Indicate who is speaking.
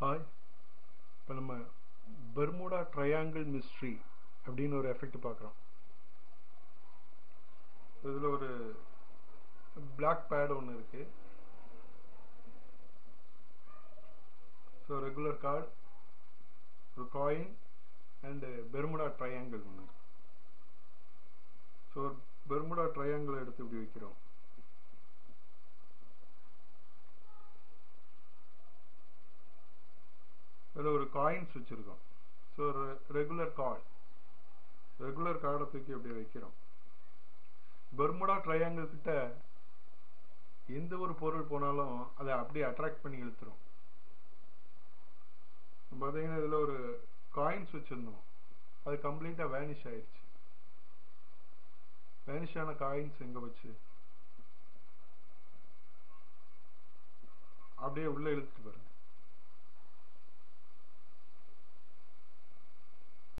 Speaker 1: Hi இப்போ நம்ம Bermuda triangle mystery அப்படின்னு ஒரு எஃபெக்ட் பார்க்குறோம். இதில் ஒரு பிளாக் பேட் ஒன்று இருக்கு. ஸோ ரெகுலர் கார்டு ஒரு காயின் அண்டு பெர்முடா ட்ரையாங்கிள் ஒன்று ஸோ பெர்முடா ட்ரையாங்கிள் எடுத்து இப்படி வைக்கிறோம். இதில் ஒரு காயின்ஸ் வச்சுருக்கோம். ஸோ ரெகுலர் கார்டு ரெகுலர் கார்டை தூக்கி அப்படியே வைக்கிறோம். பெர்முடா ட்ரையாங்கிள் கிட்ட எந்த ஒரு பொருள் போனாலும் அதை அப்படியே அட்ராக்ட் பண்ணி இழுத்துரும். பார்த்தீங்கன்னா இதில் ஒரு காயின்ஸ் வச்சுருந்தோம். அது கம்ப்ளீட்டாக வேனிஷ் ஆயிடுச்சு வேனிஷ் ஆன காயின்ஸ் எங்கே வச்சு அப்படியே உள்ளே இழுத்துட்டு பாருங்க